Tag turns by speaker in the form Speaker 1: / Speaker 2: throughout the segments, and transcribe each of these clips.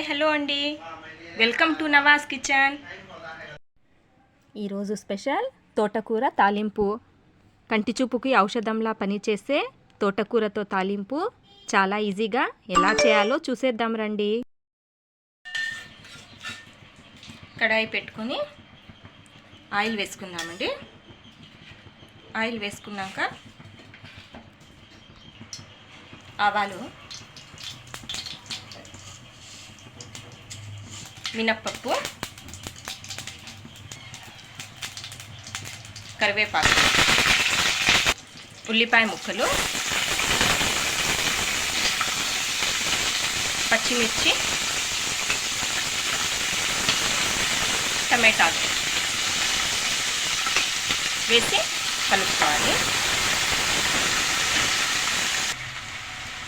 Speaker 1: Hi hello అండి. Welcome to Nawaz kitchen.
Speaker 2: ఈరోజు special తోటకూర తాలింపు. కంటి చూపుకి ఔషధంలా పనిచేసే తోటకూరతో తాలింపు చాలా ఈజీగా ఎలా చేయాలో చూసేద్దాం రండి.
Speaker 1: కడాయి పెట్టుకొని ఆయిల్ వేసుకుందామండి. ఆయిల్ వేసుకున్నాక ఆవాలు మినప్పప్పు కరివేపాకు ఉల్లిపాయ ముక్కలు పచ్చిమిర్చి టమాటాలు వేసి కలుపుకోవాలి.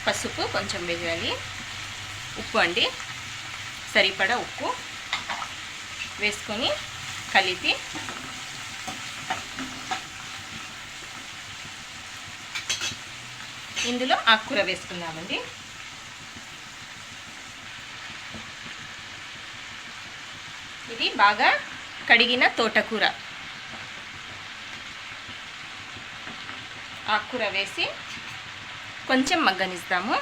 Speaker 1: పసుపు కొంచెం వేయాలి. ఉప్పు అండి. సరిపడా ఉప్పు వేసుకొని కలిపి ఇందులో ఆకుకూర వేసుకుందామండి. ఇది బాగా కడిగిన తోటకూర. ఆకుకూర వేసి కొంచెం మగ్గనిస్తాము.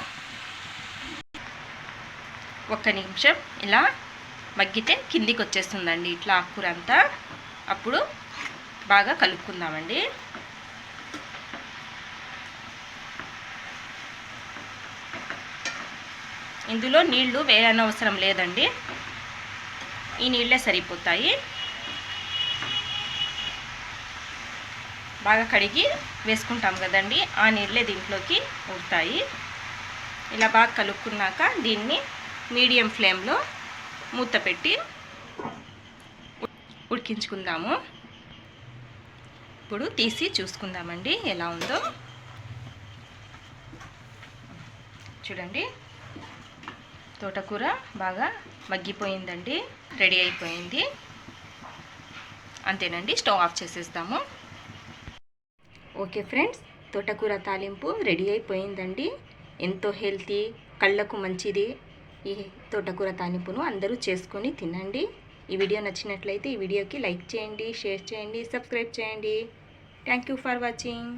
Speaker 1: ఒక్క నిమిషం ఇలా మగ్గితే కిందికి వచ్చేస్తుందండి ఇట్లా ఆకుకూర అంతా అప్పుడు బాగా కలుపుకుందామండి. ఇందులో నీళ్ళు వేయనవసరం లేదండి. ఈ నీళ్ళే సరిపోతాయి. బాగా కడిగి వేసుకుంటాం కదండి. ఆ నీళ్ళే దీంట్లోకి ఉడతాయి ఇలా బాగా కలుపుకున్నాక దీన్ని మీడియం ఫ్లేమ్లో మూత పెట్టి ఉడికించుకుందాము. ఇప్పుడు తీసి చూసుకుందామండి ఎలా ఉందో. చూడండి తోటకూర బాగా మగ్గిపోయిందండి రెడీ అయిపోయింది. అంతేనండి స్టవ్ ఆఫ్ చేసేస్తాము. ఓకే ఫ్రెండ్స్ తోటకూర తాలింపు రెడీ అయిపోయిందండి. ఎంతో హెల్తీ కళ్ళకు మంచిది. ఈ తోటకూర తానిపును అందరూ చేసుకొని తినండి. ఈ వీడియో నచ్చినట్లయితే ఈ వీడియోకి లైక్ చేయండి షేర్ చేయండి సబ్స్క్రైబ్ చేయండి. Thank you for watching